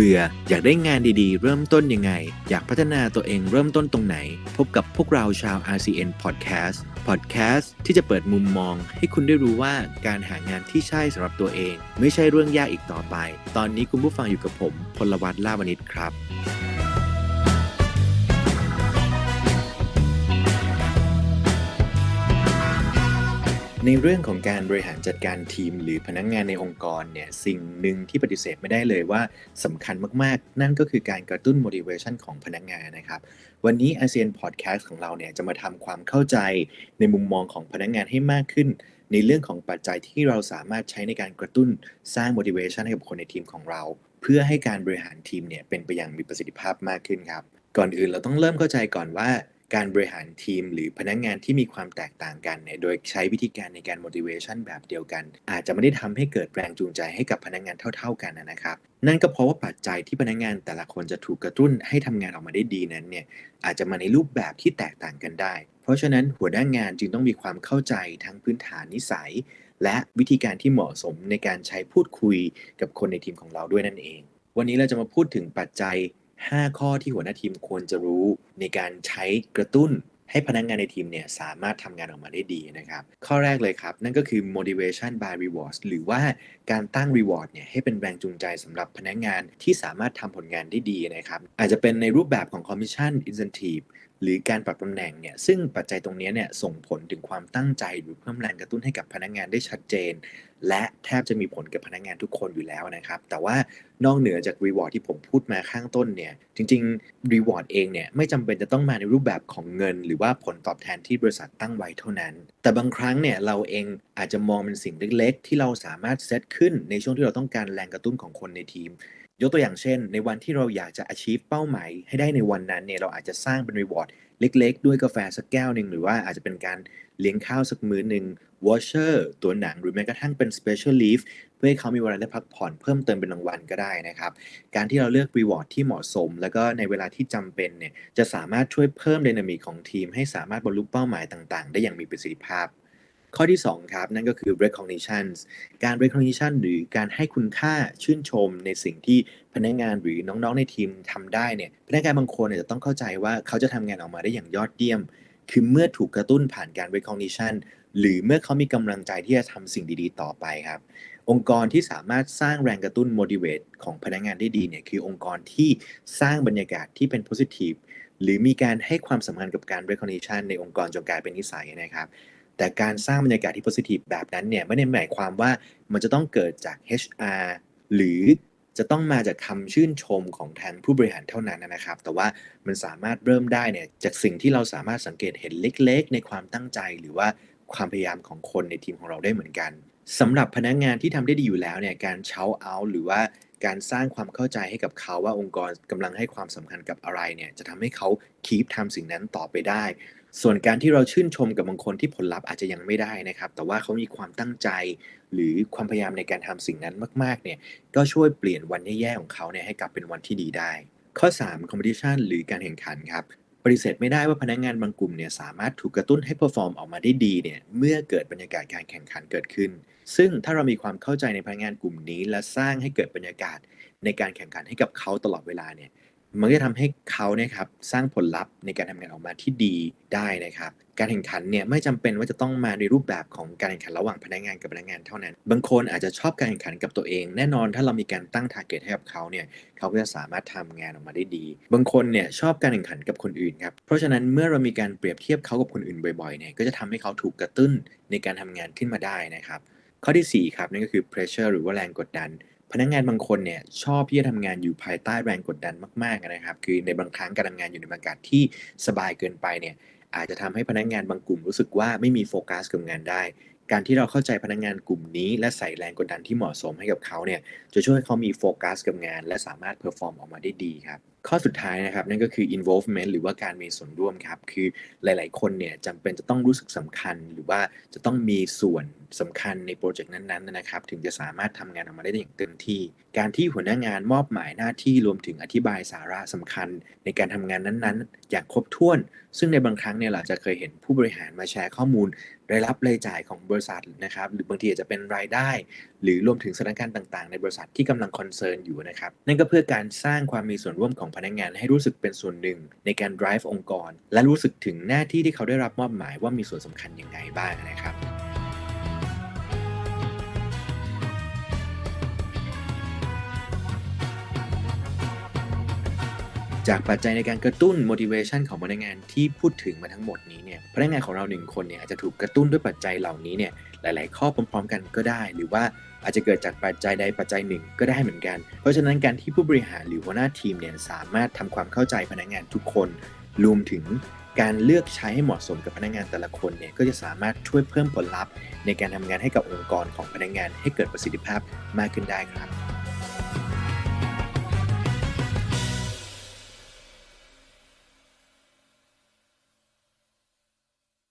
เบื่อ อยากได้งานดีๆ เริ่มต้นยังไง อยากพัฒนาตัวเองเริ่มต้นตรงไหน พบกับพวกเราชาว RCN Podcast Podcast ที่จะเปิดมุมมอง ให้คุณได้รู้ว่าการหางานที่ใช่สำหรับตัวเอง ไม่ใช่เรื่องยากอีกต่อไป ตอนนี้คุณผู้ฟังอยู่กับผม พลวัตลาวณิชครับ ในเรื่องของการบริหารจัดการทีม หรือพนักงานในองค์กรเนี่ยสิ่งหนึ่งที่ปฏิเสธไม่ได้เลยว่าสำคัญมากๆ นั่นก็คือการกระตุ้น motivation ของพนักงานนะครับวันนี้ ASEAN Podcast ของเราเนี่ยจะมาทำความเข้าใจในมุมมองของพนักงานให้มากขึ้น ในเรื่องของปัจจัยที่เราสามารถใช้ในการกระตุ้นสร้าง motivation ให้กับคนในทีมของเรา เพื่อให้การบริหารทีมเนี่ยเป็นไปอย่างมีประสิทธิภาพมากขึ้นครับก่อนอื่นเราต้องเริ่มเข้าใจก่อนว่า การบริหารทีมหรือพนักงานที่มีความแตกต่างกันเนี่ยโดยใช้วิธีการในการ motivation แบบเดียวกัน อาจจะไม่ได้ทำให้เกิดแรงจูงใจให้กับพนักงานเท่า ๆกันนะครับ นั่นก็เพราะว่าปัจจัยที่พนักงานแต่ละคนจะถูกกระตุ้นให้ทำงานออกมาได้ดีนั้นเนี่ยอาจจะมาในรูปแบบที่แตกต่างกันได้ เพราะฉะนั้นหัวหน้างานจึงต้องมีความเข้าใจทั้งพื้นฐานนิสัย และวิธีการที่เหมาะสมในการใช้พูดคุยกับคนในทีมของเราด้วยนั่นเอง วันนี้เราจะมาพูดถึงปัจจัย 5 ข้อที่หัวหน้าทีมควรจะรู้ในการใช้กระตุ้นให้พนักงานในทีมเนี่ยสามารถทำงานออกมาได้ดีนะครับ ข้อแรกเลยครับ นั่นก็คือ motivation by rewards หรือว่าการตั้ง reward เนี่ยให้เป็นแรงจูงใจสำหรับพนักงานที่สามารถทำผลงานได้ดีนะครับ อาจจะเป็นในรูปแบบของ commission incentive หรือการปรับตำแหน่งเนี่ยซึ่งปัจจัยตรงนี้เนี่ยส่งผลถึงความตั้งใจหรือเพิ่มแรงกระตุ้นให้กับพนักงานได้ชัดเจน และแทบจะมีผลกับพนักงานทุกคนอยู่แล้วนะครับ แต่ว่านอกเหนือจาก reward ที่ผมพูดมาข้างต้นเนี่ยจริงๆ reward เองเนี่ยไม่จำเป็นจะต้องมาในรูปแบบของเงิน หรือว่าผลตอบแทนที่บริษัทตั้งไว้เท่านั้น แต่บางครั้งเนี่ยเราเองอาจจะมองเป็นสิ่งเล็ก ๆ ที่เราสามารถเซตขึ้นในช่วงที่เราต้องการแรงกระตุ้นของคนในทีม ยกตัวอย่างเช่น ในวันที่เราอยากจะ achieve เป้าหมายให้ได้ในวันนั้นเนี่ยเราอาจจะสร้างเป็น reward เล็กๆ ด้วยกาแฟสักแก้วหนึ่งหรือว่าอาจจะเป็นการเลี้ยงข้าวสักมื้อหนึ่งวอชเชอร์ตัวหนังหรือแม้กระทั่งเป็น special leave เพื่อให้เขามีเวลาได้พักผ่อนเพิ่มเติมเป็นรางวัลก็ได้นะครับ การที่เราเลือก reward ที่เหมาะสม แล้วก็ในเวลาที่จำเป็นเนี่ยจะสามารถช่วยเพิ่ม dynamic ของทีม ให้สามารถบรรลุเป้าหมายต่าง ๆ ได้อย่างมีประสิทธิภาพ ข้อที่ 2 ครับ นั่นก็คือ recognition การ recognition หรือการให้คุณค่าชื่นชมในสิ่งที่พนักงานหรือน้องๆในทีมทำได้เนี่ยพนักงานบางคนเนี่ยจะต้องเข้าใจว่าเขาจะทำงานออกมาได้อย่างยอดเยี่ยม คือเมื่อถูกกระตุ้นผ่านการ recognition หรือเมื่อเขามีกำลังใจที่จะทำสิ่งดีๆ ต่อไปครับ องค์กรที่สามารถสร้างแรงกระตุ้น motivate ของพนักงานได้ดีเนี่ยคือองค์กรที่สร้างบรรยากาศที่เป็น positive หรือมีการให้ความสำคัญกับการ recognition ในองค์กรจนกลายเป็นนิสัยนะครับ แต่การสร้างบรรยากาศที่ positive แบบนั้นเนี่ยไม่ได้หมายความว่ามันจะต้องเกิดจาก HR หรือจะต้องมาจากคำชื่นชมของทางผู้บริหารเท่านั้นนะครับ แต่ว่ามันสามารถเริ่มได้เนี่ยจากสิ่งที่เราสามารถสังเกตเห็นเล็ก ๆ ในความตั้งใจหรือว่าความพยายามของคนในทีมของเราได้เหมือนกันสำหรับพนักงานที่ทำได้ดีอยู่แล้วเนี่ยการเช้าเอาหรือว่า การสร้างความเข้าใจให้กับเขาว่าองค์กรกำลังให้ความสำคัญกับอะไรเนี่ยจะทำให้เขาคีปทำสิ่งนั้นต่อไปได้ ส่วนการที่เราชื่นชมกับบางคนที่ผลลัพธ์อาจจะยังไม่ได้นะครับ แต่ว่าเขามีความตั้งใจ หรือความพยายามในการทำสิ่งนั้นมากๆเนี่ยก็ช่วยเปลี่ยนวันแย่ๆของเขาเนี่ยให้กลับเป็นวันที่ดีได้ข้อ 3 competition หรือการแข่งขันครับ ปฏิเสธไม่ได้ว่าพนักงานบางกลุ่มเนี่ยสามารถถูกกระตุ้นให้เพอร์ฟอร์มออกมาได้ดีเนี่ยเมื่อเกิดบรรยากาศการแข่งขันเกิดขึ้น ซึ่งถ้าเรามีความเข้าใจในพนักงานกลุ่มนี้ และสร้างให้เกิดบรรยากาศในการแข่งขันให้กับเขาตลอดเวลาเนี่ย มันก็จะทำให้เขาเนี่ยครับสร้างผลลัพธ์ในการทำงานออกมาที่ดีได้นะครับ การแข่งขันเนี่ยไม่จำเป็นว่าจะต้องมาในรูปแบบของการแข่งขันระหว่างพนักงานกับพนักงานเท่านั้น บางคนอาจจะชอบการแข่งขันกับตัวเอง แน่นอนถ้าเรามีการตั้ง t a r g e t ให้กับเขาเนี่ยเขาก็จะสามารถทำงานออกมาได้ดี บางคนเนี่ยชอบการแข่งขันกับคนอื่นครับ เพราะฉะนั้นเมื่อเรามีการเปรียบเทียบเขากับคนอื่นบ่อยๆเนี่ยก็จะทำให้เขาถูกกระตุ้นในการทำงานขึ้นมาได้นะครับ ข้อที่4ครับนั่นก็คือ pressure หรือว่าแรงกดดัน พนักงานบางคนเนี่ยชอบที่จะทำงานอยู่ภายใต้แรงกดดันมากๆนะครับ คือในบางครั้งการทำงานอยู่ในบรรยากาศที่สบายเกินไปเนี่ยอาจจะทำให้พนักงานบางกลุ่มรู้สึกว่าไม่มีโฟกัสกับงานได้ การที่เราเข้าใจพนักงานกลุ่มนี้และใส่แรงกดดันที่เหมาะสมให้กับเขาเนี่ยจะช่วยให้เขามีโฟกัสกับงาน และสามารถเพอร์ฟอร์มออกมาได้ดีครับข้อสุดท้ายนะครับนั่นก็คือ involvement หรือว่าการมีส่วนร่วมครับคือหลาย ๆ คนเนี่ยจำเป็นจะต้องรู้สึกสำคัญ หรือว่าจะต้องมีส่วนสำคัญในโปรเจกต์นั้น ๆ นะครับ ถึงจะสามารถทำงานออกมาได้อย่างเต็มที่ การที่หัวหน้างานมอบหมายหน้าที่รวมถึงอธิบายสาระสำคัญ ในการทำงานนั้น ๆ อย่างครบถ้วน ซึ่งในบางครั้งเนี่ยเราจะเคยเห็นผู้บริหารมาแชร์ข้อมูลรายรับรายจ่ายของบริษัทนะครับหรือบางทีอาจจะเป็นรายได้ หรือรวมถึงสถานการณ์ต่าง ๆ ในบริษัทที่กำลังคอนเซิร์นอยู่นะครับนั่นก็เพื่อการสร้างความมีส่วนร่วมของพนักงานให้รู้สึกเป็นส่วนหนึ่ง ในการ drive องค์กร และรู้สึกถึงหน้าที่ที่เขาได้รับมอบหมายว่ามีส่วนสำคัญยังไงบ้างนะครับ จากปัจจัยในการกระตุ้น motivation ของพนักงานที่พูดถึงมาทั้งหมดนี้เนี่ยพนักงานของเราหนึ่งคนเนี่ยอาจจะถูกกระตุ้นด้วยปัจจัยเหล่านี้เนี่ยหลาย ๆ ข้อพร้อม ๆ กันก็ได้ หรือว่าอาจจะเกิดจากปัจจัยใดปัจจัยหนึ่งก็ได้เหมือนกัน เพราะฉะนั้นการที่ผู้บริหารหรือหัวหน้าทีมเนี่ยสามารถทำความเข้าใจพนักงานทุกคนรวมถึงการเลือกใช้ให้เหมาะสมกับพนักงานแต่ละคนเนี่ยก็จะสามารถช่วยเพิ่มผลลัพธ์ ในการทำงานให้กับองค์กรของพนักงานให้เกิดประสิทธิภาพมากขึ้นได้ครับ